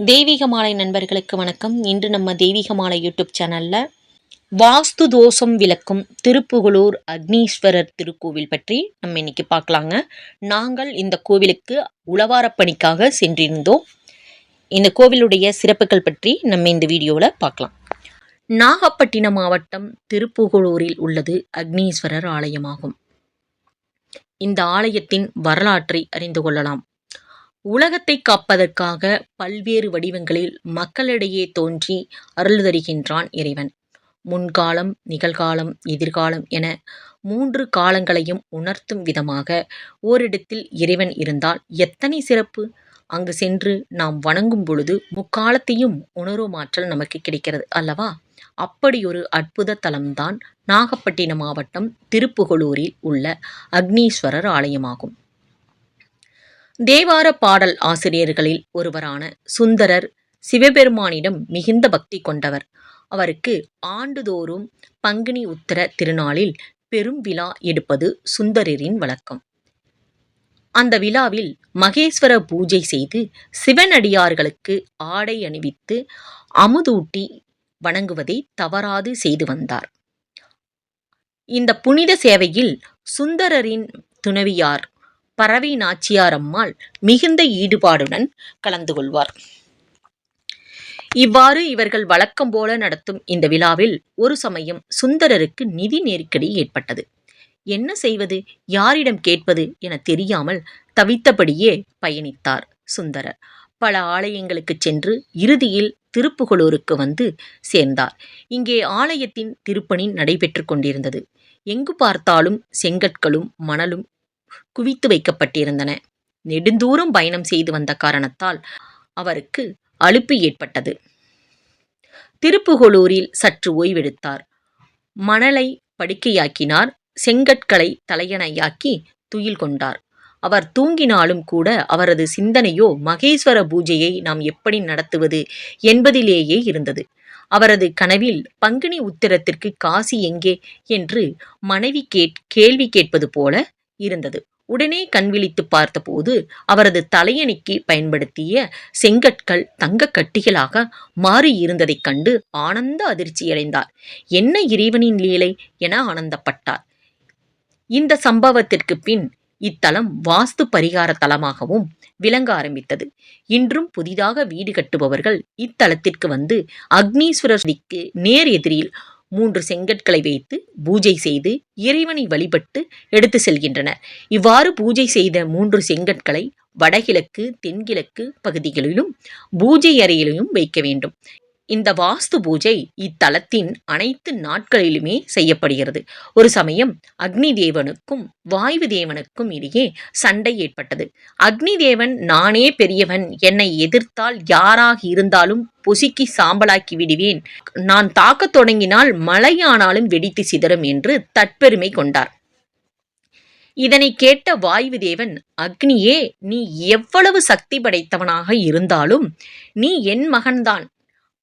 தெய்வீக மாலை நண்பர்களுக்கு வணக்கம். இன்று நம்ம தெய்வீக மாலை யூடியூப் சேனலில் வாஸ்து தோஷம் விளக்கும் திருப்புகலூர் அக்னீஸ்வரர் திருக்கோவில் பற்றி நம்ம இன்னைக்கு பார்க்கலாங்க. நாங்கள் இந்த கோவிலுக்கு உளவாரப் பணிக்காக சென்றிருந்தோம். இந்த கோவிலுடைய சிறப்புகள் பற்றி நம்ம இந்த வீடியோவில் பார்க்கலாம். நாகப்பட்டினம் மாவட்டம் திருப்புகலூரில் உள்ளது அக்னீஸ்வரர் ஆலயமாகும். இந்த ஆலயத்தின் வரலாற்றை அறிந்து கொள்ளலாம். உலகத்தை காப்பதற்காக பல்வேறு வடிவங்களில் மக்களிடையே தோன்றி அருள் தருகின்றான் இறைவன். முன்காலம் நிகழ்காலம் எதிர்காலம் என மூன்று காலங்களையும் உணர்த்தும் விதமாக ஓரிடத்தில் இறைவன் இருந்தால் எத்தனை சிறப்பு? அங்கு சென்று நாம் வணங்கும் பொழுது முக்காலத்தையும் உணரும் ஆற்றல் நமக்கு கிடைக்கிறது அல்லவா? அப்படி ஒரு அற்புத தலம்தான் நாகப்பட்டினம் மாவட்டம் திருப்புகலூரில் உள்ள அக்னீஸ்வரர் ஆலயமாகும். தேவார பாடல் ஆசிரியர்களில் ஒருவரான சுந்தரர் சிவபெருமானிடம் மிகுந்த பக்தி கொண்டவர். அவருக்கு ஆண்டுதோறும் பங்குனி உத்தர திருநாளில் பெரும் விழா எடுப்பது சுந்தரரின் வழக்கம். அந்த விழாவில் மகேஸ்வர பூஜை செய்து சிவனடியார்களுக்கு ஆடை அணிவித்து அமுதூட்டி வணங்குவதை தவறாது செய்து வந்தார். இந்த புனித சேவையில் சுந்தரரின் துணவியார் பறவை நாச்சியார் அம்மாள் மிகுந்த ஈடுபாடுடன் கலந்து கொள்வார். இவ்வாறு இவர்கள் வழக்கம் போல நடத்தும் இந்த விழாவில் ஒரு சமயம் சுந்தரருக்கு நிதி நெருக்கடி ஏற்பட்டது. என்ன செய்வது? யாரிடம் கேட்பது என தெரியாமல் தவித்தபடியே பயணித்தார் சுந்தரர். பல ஆலயங்களுக்கு சென்று இறுதியில் திருப்புகலூருக்கு வந்து சேர்ந்தார். இங்கே ஆலயத்தின் திருப்பணி நடைபெற்று கொண்டிருந்தது. எங்கு பார்த்தாலும் செங்கற்களும் மணலும் குவித்து வைக்கப்பட்டிருந்தன. நெடுந்தூரம் பயணம் செய்து வந்த காரணத்தால் அவருக்கு அலுப்பு ஏற்பட்டது. திருப்புகலூரில் சற்று ஓய்வெடுத்தார். மணலை படுக்கையாக்கினார். செங்கற்களை தலையணையாக்கி துயில் கொண்டார். அவர் தூங்கினாலும் கூட அவரது சிந்தனையோ மகேஸ்வர பூஜையை நாம் எப்படி நடத்துவது என்பதிலேயே இருந்தது. அவரது கனவில் பங்குனி உத்திரத்திற்கு காசி எங்கே? என்று மனைவி கேட் கேள்வி கேட்பது போல இருந்தது. உடனே கண் விழித்து பார்த்தபோது அவரது தலையணிக்கு பயன்படுத்திய செங்கற்கள் தங்க கட்டிகளாக மாறி இருந்ததைக் கண்டு ஆனந்த அதிர்ச்சியடைந்தார். என்ன இறைவனின் லீலை? என ஆனந்தப்பட்டார். இந்த சம்பவத்திற்கு பின் இத்தலம் வாஸ்து பரிகார தலமாகவும் விளங்க ஆரம்பித்தது. இன்றும் புதிதாக வீடு கட்டுபவர்கள் இத்தலத்திற்கு வந்து அக்னீஸ்வரருக்கு நேர் எதிரில் மூன்று செங்கற்களை வைத்து பூஜை செய்து இறைவனை வழிபட்டு எடுத்து செல்கின்றனர். இவ்வாறு பூஜை செய்த மூன்று செங்கற்களை வடகிழக்கு தென்கிழக்கு பகுதிகளிலும் பூஜை அறையிலும் வைக்க வேண்டும். இந்த வாஸ்து பூஜை இத்தலத்தின் அனைத்து நாட்களிலுமே செய்யப்படுகிறது. ஒரு சமயம் அக்னி தேவனுக்கும் வாயு தேவனுக்கும் இடையே சண்டை ஏற்பட்டது. அக்னி தேவன் நானே பெரியவன் என்னை எதிர்த்தால் யாராக இருந்தாலும் பொசுக்கி சாம்பலாக்கி விடுவேன். நான் தாக்கத் தொடங்கினால் மழையானாலும் வெடித்து சிதறும் என்று தற்பெருமை கொண்டார். இதனை கேட்ட வாயு தேவன் அக்னியே நீ எவ்வளவு சக்தி படைத்தவனாக இருந்தாலும் நீ என் மகன்தான்.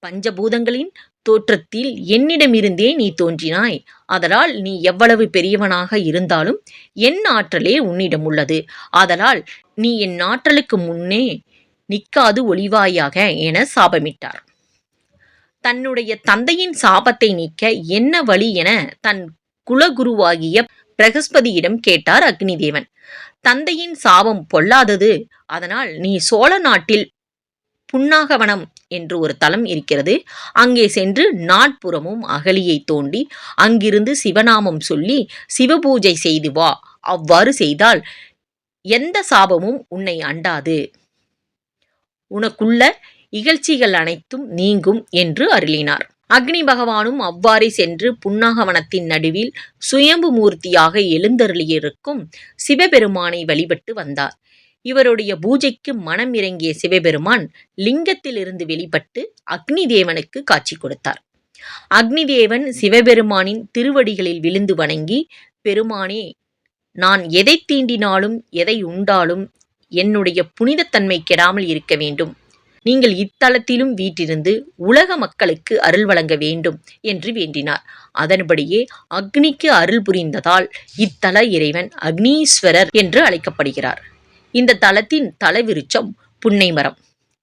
பஞ்சபூதங்களின் தோற்றத்தில் என்னிடமிருந்தே நீ தோன்றினாய். அதனால் நீ எவ்வளவு பெரியவனாக இருந்தாலும் என் ஆற்றலே உன்னிடம் உள்ளது ஆதலால் நீ என் ஆற்றலுக்கு முன்னே நிற்காது ஒளிவாயாக என சாபமிட்டார். தன்னுடைய தந்தையின் சாபத்தை நீக்க என்ன வழி என தன் குலகுருவாகிய பிரகஸ்பதியிடம் கேட்டார் அக்னிதேவன். தந்தையின் சாபம் பொல்லாதது. அதனால் நீ சோழ நாட்டில் புன்னாகவனம் என்று ஒரு தலம் இருக்கிறது. அங்கே சென்று நாட்புறமும் அகலியை தோண்டி அங்கிருந்து சிவநாமம் சொல்லி சிவபூஜை செய்து வா. அவ்வாறு செய்தால் எந்த சாபமும் உன்னை அண்டாது. உனக்குள்ள இகழ்ச்சிகள் அனைத்தும் நீங்கும் என்று அருளினார். அக்னி பகவானும் அவ்வாறே சென்று புன்னாகவனத்தின் நடுவில் சுயம்பு மூர்த்தியாக எழுந்தருளியிருக்கும் சிவபெருமானை வழிபட்டு வந்தார். இவருடைய பூஜைக்கு மனம் இறங்கிய சிவபெருமான் லிங்கத்திலிருந்து வெளிப்பட்டு அக்னி தேவனுக்கு காட்சி கொடுத்தார். அக்னி தேவன் சிவபெருமானின் திருவடிகளில் விழுந்து வணங்கி பெருமானே நான் எதை தீண்டினாலும் எதை உண்டாலும் என்னுடைய புனிதத்தன்மை கெடாமல் இருக்க வேண்டும். நீங்கள் இத்தலத்திலும் வீட்டிருந்து உலக மக்களுக்கு அருள் வழங்க வேண்டும் என்று வேண்டினார். அதன்படியே அக்னிக்கு அருள் புரிந்ததால் இத்தல இறைவன் அக்னீஸ்வரர் என்று அழைக்கப்படுகிறார். இந்த தலத்தின் தலைவிருச்சம் புன்னை மரம்.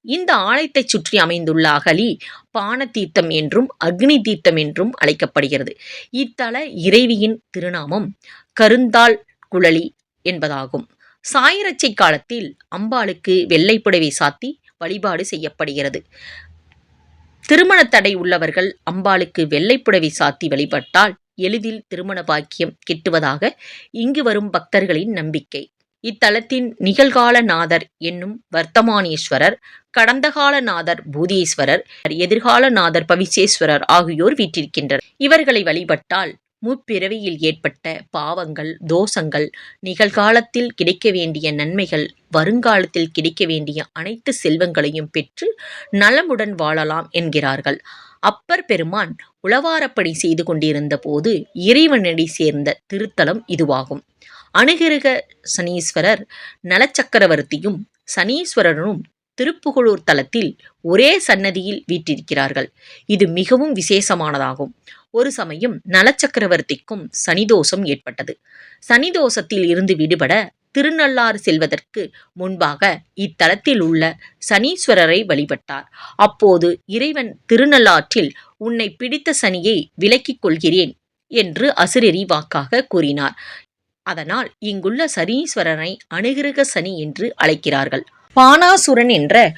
இந்த ஆலயத்தைச் சுற்றி அமைந்துள்ள அகலி பான தீர்த்தம் என்றும் அக்னி தீர்த்தம் என்றும் அழைக்கப்படுகிறது. இத்தல இறைவியின் திருநாமம் கருந்தாள் குழலி என்பதாகும். சாயிரச்சை காலத்தில் அம்பாளுக்கு வெள்ளை புடவை சாத்தி வழிபாடு செய்யப்படுகிறது. திருமண தடை உள்ளவர்கள் அம்பாளுக்கு வெள்ளை புடவை சாத்தி வழிபட்டால் எளிதில் திருமண பாக்கியம் கிட்டுவதாக இங்கு வரும் பக்தர்களின் நம்பிக்கை. இத்தலத்தின் நிகழ்கால நாதர் என்னும் வர்த்தமானேஸ்வரர் கடந்த கால நாதர் பூதீஸ்வரர் எதிர்கால நாதர் பவிசேஸ்வரர் ஆகியோர் வீற்றிருக்கின்றனர். இவர்களை வழிபட்டால் முப்பிறவியில் ஏற்பட்ட பாவங்கள் தோஷங்கள் நிகழ்காலத்தில் கிடைக்க வேண்டிய நன்மைகள் வருங்காலத்தில் கிடைக்க வேண்டிய அனைத்து செல்வங்களையும் பெற்று நலமுடன் வாழலாம் என்கிறார்கள். அப்பர் பெருமான் உளவாரப்பணி செய்து கொண்டிருந்த போது இறைவனடி சேர்ந்த திருத்தலம் இதுவாகும். அணுகிருக சனீஸ்வரர் நலச்சக்கரவர்த்தியும் சனீஸ்வரரும் திருப்புகழூர் தலத்தில் ஒரே சன்னதியில் வீற்றிருக்கிறார்கள். இது மிகவும் விசேஷமானதாகும். ஒரு சமயம் நலச்சக்கரவர்த்திக்கும் சனிதோஷம் ஏற்பட்டது. சனிதோஷத்தில் இருந்து விடுபட திருநள்ளாறு செல்வதற்கு முன்பாக இத்தலத்தில் உள்ள சனீஸ்வரரை வழிபட்டார். அப்போது இறைவன் திருநள்ளாற்றில் உன்னை பிடித்த சனியை விலக்கிக் கொள்கிறேன் என்று அசுரரி வாக்காக கூறினார். அதனால் இங்குள்ள சனீஸ்வரனை அனுகிரக சனி என்று அழைக்கிறார்கள். பானாசுரன் என்ற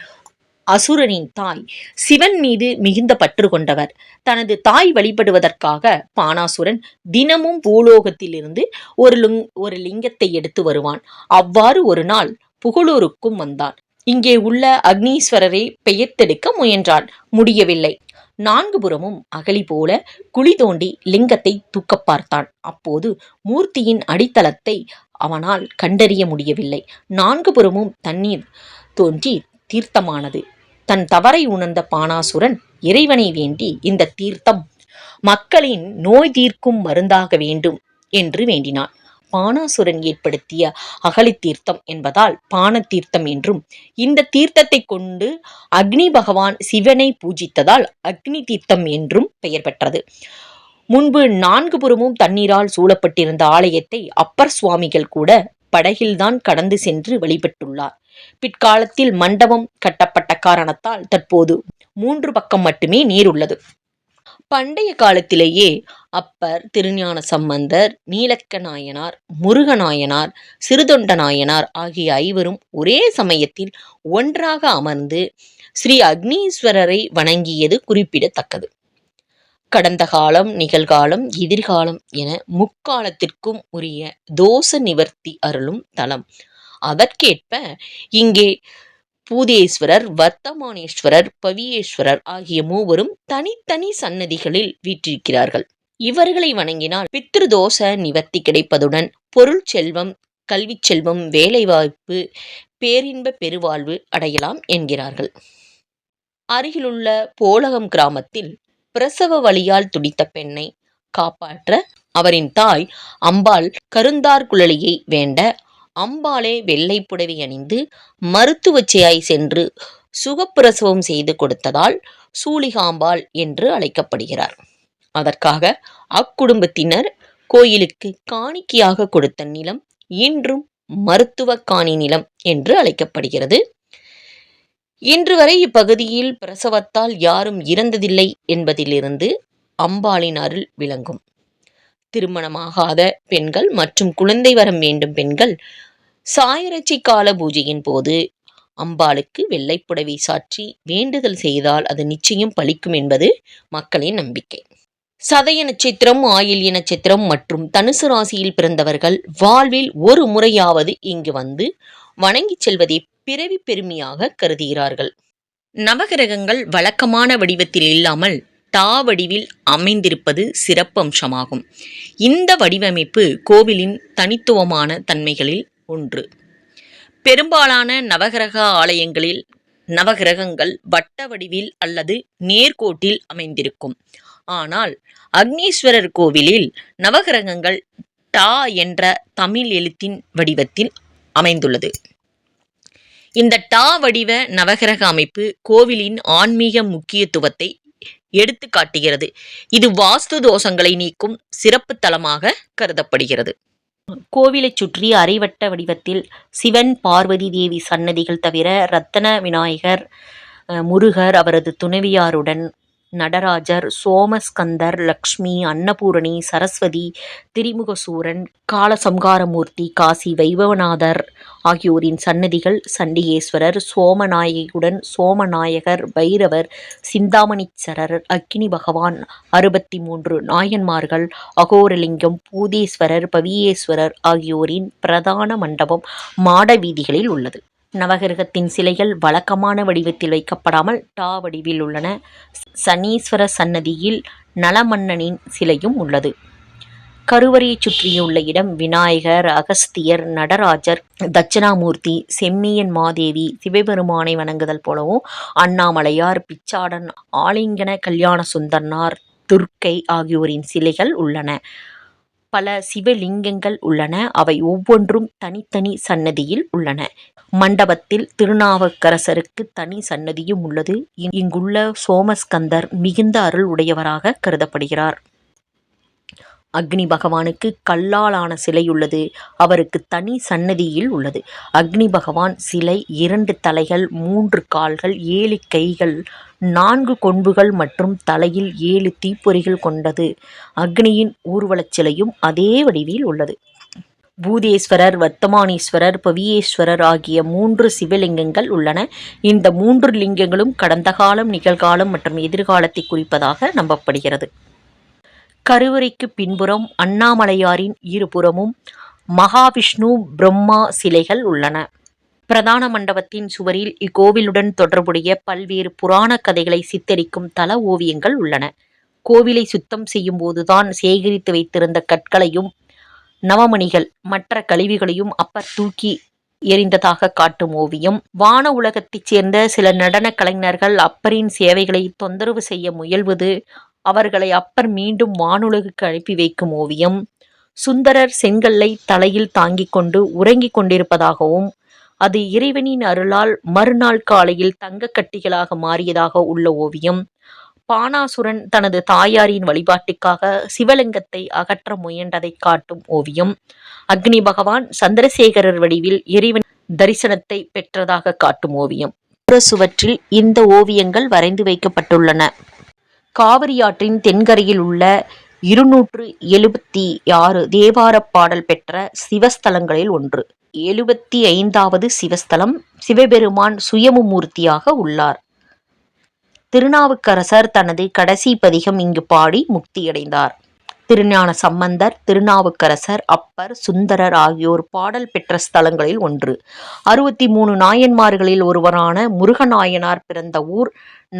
அசுரனின் தாய் சிவன் மீது மிகுந்த பற்று கொண்டவர். தனது தாய் வழிபடுவதற்காக பானாசுரன் தினமும் பூலோகத்திலிருந்து ஒரு லுங் ஒரு லிங்கத்தை எடுத்து வருவான். அவ்வாறு ஒரு நாள் புகழூருக்கும் வந்தான். இங்கே உள்ள அக்னீஸ்வரரை பெயர்த்தெடுக்க முயன்றான். முடியவில்லை. நான்கு புறமும் அகழி போல குழி தோண்டி லிங்கத்தை தூக்கப் பார்த்தான் அப்போது மூர்த்தியின் அடித்தளத்தை அவனால் கண்டறிய முடியவில்லை. நான்கு புறமும் தண்ணீர் தோன்றி தீர்த்தமானது. தன் தவறை உணர்ந்த பானாசுரன் இறைவனை வேண்டி இந்த தீர்த்தம் மக்களின் நோய் தீர்க்கும் மருந்தாக வேண்டும் என்று வேண்டினான் பானாசுரன் ஏற்படுத்திய அகலி தீர்த்தம் என்பதால் பான தீர்த்தம் என்றும் இந்த தீர்த்தத்தை கொண்டு அக்னி பகவான் சிவனை பூஜித்ததால் அக்னி தீர்த்தம் என்றும் பெயர் பெற்றது. முன்பு நான்கு புறமும் தண்ணீரால் சூழப்பட்டிருந்த ஆலயத்தை அப்பர் சுவாமிகள் கூட படகில்தான் கடந்து சென்று வழிபட்டுள்ளார். பிற்காலத்தில் மண்டபம் கட்டப்பட்ட காரணத்தால் தற்போது மூன்று பக்கம் மட்டுமே நீர் உள்ளது பண்டைய காலத்திலேயே அப்பர் திருஞான சம்பந்தர் நீலக்க நாயனார் முருகநாயனார் சிறுதொண்ட நாயனார் ஆகிய ஐவரும் ஒரே சமயத்தில் ஒன்றாக அமர்ந்து ஸ்ரீ அக்னீஸ்வரரை வணங்கியது குறிப்பிடத்தக்கது. கடந்த காலம் நிகழ்காலம் எதிர்காலம் என முக்காலத்திற்கும் உரிய தோஷ நிவர்த்தி அருளும் தலம். அதற்கேற்ப இங்கே பூதேஸ்வரர் வர்த்தமானேஸ்வரர் பவியேஸ்வரர் ஆகிய மூவரும் தனித்தனி சன்னதிகளில் வீற்றிருக்கிறார்கள். இவர்களை வணங்கினால் பித்ருதோஷ நிவர்த்தி கிடைப்பதுடன் பொருள் செல்வம் கல்வி செல்வம் வேலைவாய்ப்பு பேரின்ப பெருவாழ்வு அடையலாம் என்கிறார்கள். அருகிலுள்ள போலகம் கிராமத்தில் பிரசவ வழியால் துடித்த பெண்ணை காப்பாற்ற அவரின் தாய் அம்பாள் கருந்தார் குழலியை வேண்ட அம்பாளே வெள்ளை புடவை அணிந்து மருத்துவச்சையாய் சென்று சுகப்பிரசவம் செய்து கொடுத்ததால் சூலிகாம்பாள் என்று அழைக்கப்படுகிறார். அதற்காக அக்குடும்பத்தினர் கோயிலுக்கு காணிக்கையாக கொடுத்த நிலம் இன்றும் மருத்துவ காணி நிலம் என்று அழைக்கப்படுகிறது. இன்று வரை இப்பகுதியில் பிரசவத்தால் யாரும் இறந்ததில்லை என்பதிலிருந்து அம்பாளின் அருள் விளங்கும். திருமணமாகாத பெண்கள் மற்றும் குழந்தை வரம் வேண்டும் பெண்கள் சாயரட்சி கால பூஜையின் போது அம்பாளுக்கு வெள்ளைப்புடவை சாற்றி வேண்டுதல் செய்தால் அது நிச்சயம் பலிக்கும் என்பது மக்களின் நம்பிக்கை. சதய நட்சத்திரம் ஆயில்ய நட்சத்திரம் மற்றும் தனுசு ராசியில் பிறந்தவர்கள் வாழ்வில் ஒரு முறையாவது இங்கு வந்து வணங்கிச் செல்வதை பிறவி பெருமையாக கருதுகிறார்கள். நவகிரகங்கள் வழக்கமான வடிவத்தில் இல்லாமல் தா வடிவில் அமைந்திருப்பது சிறப்பம்சமாகும். இந்த வடிவமைப்பு கோவிலின் தனித்துவமான தன்மைகளில் ஒன்று. பெரும்பாலான நவகிரக ஆலயங்களில் நவகிரகங்கள் வட்ட வடிவில் அல்லது நேர்கோட்டில் அமைந்திருக்கும். ஆனால் அக்னீஸ்வரர் கோவிலில் நவகிரகங்கள் டா என்ற தமிழ் எழுத்தின் வடிவத்தில் அமைந்துள்ளது. இந்த டா வடிவ நவகிரக அமைப்பு கோவிலின் ஆன்மீக முக்கியத்துவத்தை எடுத்து காட்டுகிறது இது வாஸ்து தோஷங்களை நீக்கும் சிறப்பு தலமாக கருதப்படுகிறது. கோவிலைச் சுற்றி அரைவட்ட வடிவத்தில் சிவன் பார்வதி தேவி சன்னதிகள் தவிர ரத்தன விநாயகர் முருகர் அவரது துணைவியாருடன் நடராஜர் சோமஸ்கந்தர் லக்ஷ்மி அன்னபூரணி சரஸ்வதி திரிமுகசூரன் காலசம்காரமூர்த்தி காசி வைபவநாதர் ஆகியோரின் சன்னதிகள் சண்டிகேஸ்வரர் சோமநாயகியுடன் சோமநாயகர் பைரவர் சிந்தாமணிச்சரர் அக்கினி பகவான் அறுபத்தி மூன்று நாயன்மார்கள் அகோரலிங்கம் பூதேஸ்வரர் பவியேஸ்வரர் ஆகியோரின் பிரதான மண்டபம் மாட வீதிகளில் உள்ளது. நவகிரகத்தின் சிலைகள் வழக்கமான வடிவத்தில் வைக்கப்படாமல் டா வடிவில் உள்ளன. சனீஸ்வர சன்னதியில் நலமன்னனின் சிலையும் உள்ளது. கருவறையைச் சுற்றியுள்ள இடம் விநாயகர் அகஸ்தியர் நடராஜர் தட்சிணாமூர்த்தி செம்மியன் மாதேவி சிவபெருமானை வணங்குதல் போலவும் அண்ணாமலையார் பிச்சாடன் ஆலிங்கன கல்யாண சுந்தர்னார் துர்க்கை ஆகியோரின் சிலைகள் உள்ளன. பல சிவலிங்கங்கள் உள்ளன. அவை ஒவ்வொன்றும் தனித்தனி சன்னதியில் உள்ளன. மண்டபத்தில் திருநாவுக்கரசருக்கு தனி சன்னதியும் உள்ளது. இங்குள்ள சோமஸ்கந்தர் மிகுந்த அருள் உடையவராக கருதப்படுகிறார். அக்னி பகவானுக்கு கல்லாலான சிலை உள்ளது அவருக்கு தனி சன்னதியில் உள்ளது. அக்னி பகவான் சிலை இரண்டு தலைகள் மூன்று கால்கள் ஏழு கைகள் நான்கு கொம்புகள் மற்றும் தலையில் ஏழு தீப்பொறிகள் கொண்டது. அக்னியின் ஊர்வலச் சிலையும் அதே வடிவில் உள்ளது. பூதேஸ்வரர் வர்த்தமானீஸ்வரர் பவியேஸ்வரர் ஆகிய மூன்று சிவலிங்கங்கள் உள்ளன. இந்த மூன்று லிங்கங்களும் கடந்த காலம் நிகழ்காலம் மற்றும் எதிர்காலத்தை குறிப்பதாக நம்பப்படுகிறது. கருவறைக்கு பின்புறம் அண்ணாமலையாரின் இருபுறமும் மகாவிஷ்ணு பிரம்மா சிலைகள் உள்ளன. பிரதான மண்டபத்தின் சுவரில் இக்கோவிலுடன் தொடர்புடைய பல்வேறு புராண கதைகளை சித்தரிக்கும் தல ஓவியங்கள் உள்ளன. கோவிலை சுத்தம் செய்யும் போதுதான் சேகரித்து வைத்திருந்த கற்களையும் நவமணிகள் மற்ற கழிவுகளையும் அப்பர் தூக்கி எறிந்ததாக காட்டும் ஓவியம். வான உலகத்தைச் சேர்ந்த சில நடன கலைஞர்கள் அப்பரின் சேவைகளை தொந்தரவு செய்ய முயல்வது அவர்களை அப்பர் மீண்டும் வானுலகுக்கு அனுப்பி வைக்கும் ஓவியம். சுந்தரர் செங்கல்லை தலையில் தாங்கிக் கொண்டு உறங்கிக் கொண்டிருப்பதாகவும் அது இறைவனின் அருளால் மறுநாள் காலையில் தங்கக்கட்டிகளாக மாறியதாக உள்ள ஓவியம். பானாசுரன் தனது தாயாரின் வழிபாட்டுக்காக சிவலிங்கத்தை அகற்ற முயன்றதை காட்டும் ஓவியம். அக்னி பகவான் சந்திரசேகரர் வடிவில் இறைவன் தரிசனத்தை பெற்றதாக காட்டும் ஓவியம். புற சுவற்றில் இந்த ஓவியங்கள் வரைந்து வைக்கப்பட்டுள்ளன. காவிரியாற்றின் தென்கரையில் உள்ள இருநூற்று எழுபத்தி ஆறு தேவார பாடல் பெற்ற சிவஸ்தலங்களில் ஒன்று. எழுபத்தி ஐந்தாவது சிவஸ்தலம் சிவபெருமான் சுயமுமூர்த்தியாக உள்ளார். திருநாவுக்கரசர் தனது கடைசி பதிகம் இங்கு பாடி முக்தியடைந்தார். திருஞான சம்பந்தர் திருநாவுக்கரசர் அப்பர் சுந்தரர் ஆகியோர் பாடல் பெற்ற ஸ்தலங்களில் ஒன்று. அறுபத்தி மூணு நாயன்மார்களில் ஒருவரான முருகநாயனார் பிறந்த ஊர்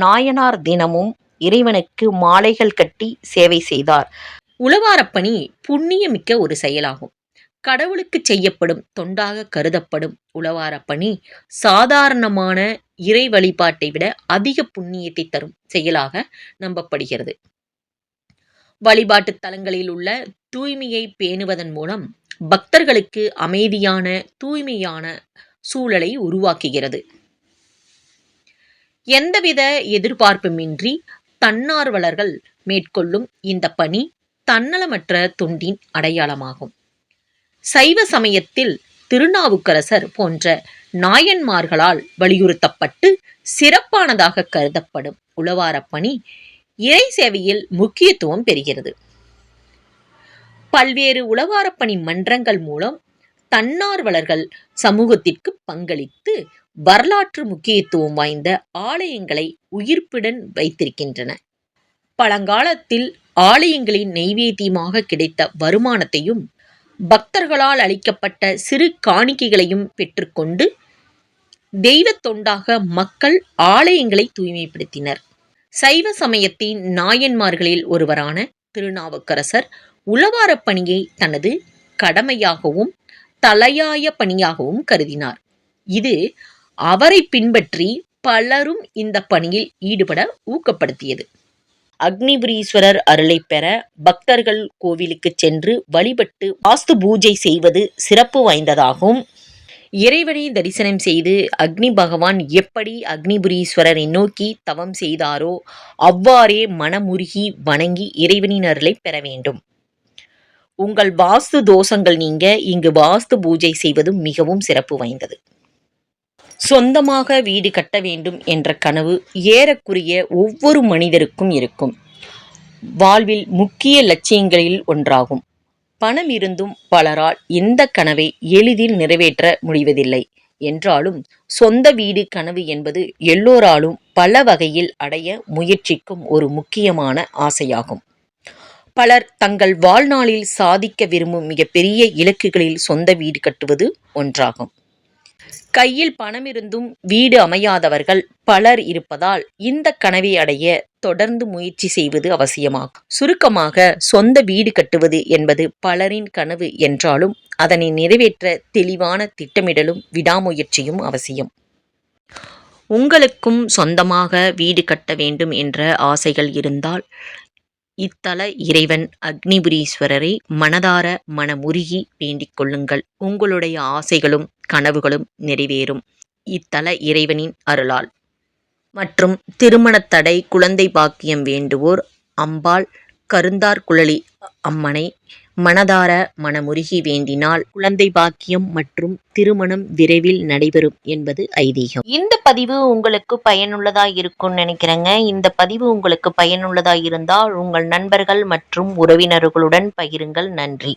நாயனார் தினமும் இறைவனுக்கு மாலைகள் கட்டி சேவை செய்தார். உளவாரப்பணி புண்ணியமிக்க ஒரு செயலாகும். கடவுளுக்கு செய்யப்படும் தொண்டாக கருதப்படும் உளவாரப்பணி சாதாரணமான இறை வழிபாட்டை விட அதிக புண்ணியத்தை தரும் செயலாக நம்பப்படுகிறது. வழிபாட்டு தலங்களில் உள்ள தூய்மையை பேணுவதன் மூலம் பக்தர்களுக்கு அமைதியான தூய்மையான சூழலை உருவாக்குகிறது. எந்தவித எதிர்பார்ப்புமின்றி தன்னார்வலர்கள் மேற்கொள்ளும் இந்த பணி தன்னலமற்ற தொண்டின் அடையாளமாகும். சைவ சமயத்தில் திருநாவுக்கரசர் போன்ற நாயன்மார்களால் வலியுறுத்தப்பட்டு சிறப்பானதாக கருதப்படும் உளவாரப் பணி இறை சேவையில் முக்கியத்துவம் பெறுகிறது. பல்வேறு உளவாரப்பணி மன்றங்கள் மூலம் தன்னார்வலர்கள் சமூகத்திற்கு பங்களித்து வரலாற்று முக்கியத்துவம் வாய்ந்த ஆலயங்களை உயிர்ப்புடன் வைத்திருக்கின்றன. பழங்காலத்தில் ஆலயங்களின் நெய்வேத்தியமாக கிடைத்த வருமானத்தையும் பக்தர்களால் அளிக்கப்பட்ட சிறு காணிக்கைகளையும் பெற்றுக்கொண்டு தெய்வத் தொண்டாக மக்கள் ஆலயங்களை தூய்மைப்படுத்தினர். சைவ சமயத்தின் நாயன்மார்களில் ஒருவரான திருநாவுக்கரசர் உளவாரப் பணியை தனது கடமையாகவும் தலையாய பணியாகவும் கருதினார். இது அவரை பின்பற்றி பலரும் இந்த பணியில் ஈடுபட ஊக்கப்படுத்தியது. அக்னிபுரீஸ்வரர் அருளை பெற பக்தர்கள் கோவிலுக்கு சென்று வழிபட்டு வாஸ்து பூஜை செய்வது சிறப்பு வாய்ந்ததாகும். இறைவனை தரிசனம் செய்து அக்னி பகவான் எப்படி அக்னிபுரீஸ்வரரை நோக்கி தவம் செய்தாரோ அவ்வாறே மனமுருகி வணங்கி இறைவனின் அருளை பெற வேண்டும். உங்கள் வாஸ்து தோஷங்கள் நீங்க இங்கு வாஸ்து பூஜை செய்வதும் மிகவும் சிறப்பு வாய்ந்தது. சொந்தமாக வீடு கட்ட வேண்டும் என்ற கனவு ஏறக்குரிய ஒவ்வொரு மனிதருக்கும் இருக்கும். வாழ்வில் முக்கிய லட்சியங்களில் ஒன்றாகும். பணம் இருந்தும் பலரால் இந்த கனவை எளிதில் நிறைவேற்ற முடிவதில்லை. என்றாலும் சொந்த வீடு கனவு என்பது எல்லோராலும் பல வகையில் அடைய முயற்சிக்கும் ஒரு முக்கியமான ஆசையாகும். பலர் தங்கள் வாழ்நாளில் சாதிக்க விரும்பும் மிகப்பெரிய இலக்குகளில் சொந்த வீடு கட்டுவது ஒன்றாகும். கையில் பணம் இருந்தும் வீடு அமையாதவர்கள் பலர் இருப்பதால் இந்த கனவை அடைய தொடர்ந்து முயற்சி செய்வது அவசியமாகும். சுருக்கமாக சொந்த வீடு கட்டுவது என்பது பலரின் கனவு என்றாலும் அதனை நிறைவேற்ற தெளிவான திட்டமிடலும் விடாமுயற்சியும் அவசியம். உங்களுக்கும் சொந்தமாக வீடு கட்ட வேண்டும் என்ற ஆசைகள் இருந்தால் இத்தல இறைவன் அக்னிபுரீஸ்வரரை மனதார மனமுருகி வேண்டிக் கொள்ளுங்கள். உங்களுடைய ஆசைகளும் கனவுகளும் நிறைவேறும். இத்தல இறைவனின் அருளால். மற்றும் திருமணத் தடை குழந்தை பாக்கியம் வேண்டுவோர் அம்பாள் கருந்தார் குழலி அம்மனை மனதார மனமுருகி வேண்டினால் குழந்தை பாக்கியம் மற்றும் திருமணம் விரைவில் நடைபெறும் என்பது ஐதீகம். இந்த பதிவு உங்களுக்கு பயனுள்ளதா இருக்கும்னு நினைக்கிறேங்க. இந்த பதிவு உங்களுக்கு பயனுள்ளதா இருந்தால் உங்கள் நண்பர்கள் மற்றும் உறவினர்களுடன் பகிருங்கள். நன்றி.